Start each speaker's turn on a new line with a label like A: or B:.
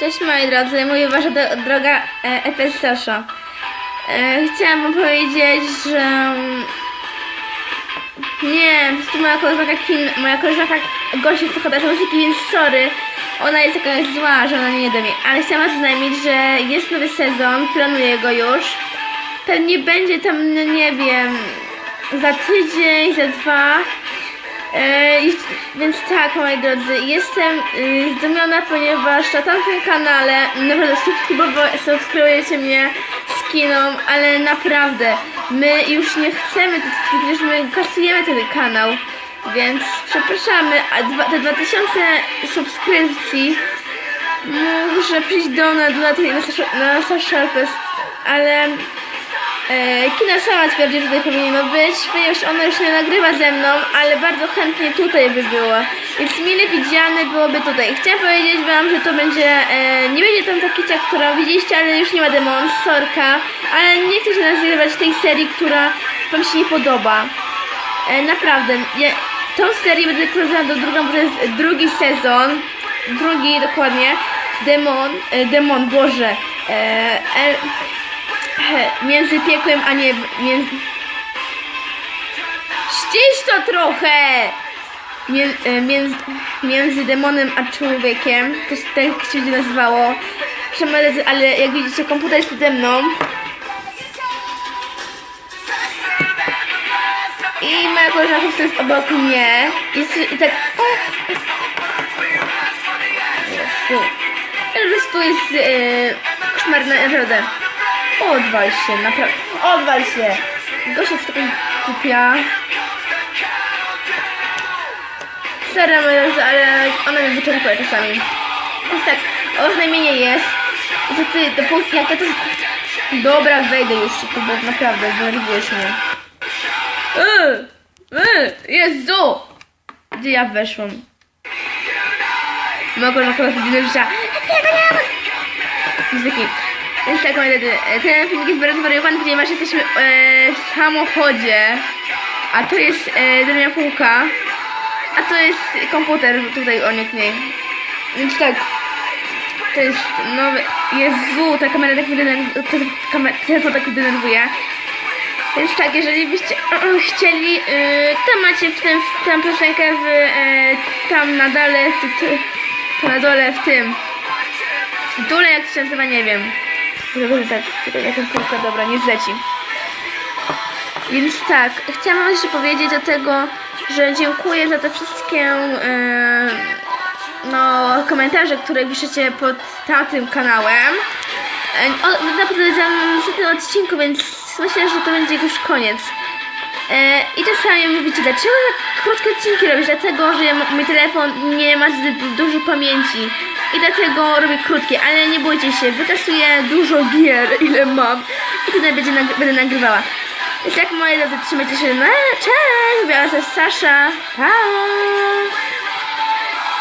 A: Cześć moi drodzy, mówię wasza do, droga e, Epes Sasza. E, chciałam wam powiedzieć, że... mm, Nie, po prostu moja koleżanka Kim, moja koleżanka Gosia trochę muzyki, więc sorry. Ona jest taka zła, że ona nie da mi. Ale chciałam was znajmić, że jest nowy sezon, planuję go już. Pewnie będzie tam, no nie wiem, za tydzień, za dwa. E, więc tak, moi drodzy, jestem y, zdumiona, ponieważ na tamtym kanale naprawdę subskrybujecie mnie z kiną, ale naprawdę, my już nie chcemy, przecież my kasujemy ten kanał, więc przepraszamy, a dwa, te 2000 subskrypcji muszę przyjść do nas, do tej, na, Sasha- na Social Fest, ale E, Kina sama twierdzi, że tutaj powinno być, ponieważ ona już nie nagrywa ze mną, ale bardzo chętnie tutaj by była. Więc mile widziane byłoby tutaj. Chciałam powiedzieć wam, że to będzie, e, nie będzie tam ta kicia, którą widzieliście, ale już nie ma demon, sorka, ale nie chcę się nazywać tej serii, która wam się nie podoba. E, naprawdę, ja tą serię będę kręciła do drugą, bo to jest drugi sezon, drugi dokładnie, demon, e, demon, Boże, e, e, między piekłem a nie między... Ścisz to trochę! E, między, między demonem a człowiekiem, to się tak się nazywało. Przepraszam, ale jak widzicie, komputer jest przede mną. I moja koleżanka jest obok mnie. I, tak... Jezu. Po prostu jest e, koszmarne, naprawdę. Odwal się, naprawdę. Odwal się! Gosia jest taka głupia. Stara moja, ale ona mnie wyczerpuje czasami. Więc tak, oznajmienie jest, że ty, dopóki jak ja to... Dobra, wejdę już, tu, bo naprawdę denerwujesz mnie. Yy, yy, Jezu! Gdzie ja weszłam? Mogę na kolor życia. Muzyki. Więc tak, moi ten filmik jest bardzo zwariowany, ponieważ jesteśmy e, w samochodzie, a to jest e, drewniana półka, a to jest komputer tutaj o niej. Więc tak, to jest nowy, Jezu, ta kamera tak mnie denerwuje, telefon tak mnie. Więc tak, jeżeli byście chcieli, e, to macie w tym, w tę piosenkę w, e, tam na dole, to na dole w tym, w tytule, jak to się nazywa, nie wiem. Tak, tutaj jakaś półka, dobra, nie zleci. Więc tak, chciałam jeszcze powiedzieć o tego, że dziękuję za te wszystkie e, no, komentarze, które piszecie pod tamtym kanałem. E, o, naprawdę za tym odcinku, więc myślę, że to będzie już koniec. E, I czasami mówicie, dlaczego tak krótkie odcinki robisz? Dlatego, że mój telefon nie ma dużo pamięci. I dlatego robię krótkie, ale nie bójcie się, wytestuję dużo gier, ile mam. I wtedy będzie będę nagrywała. Więc tak, moi drodzy, trzymajcie się. No, cześć! Mówiła to Sasza. Pa!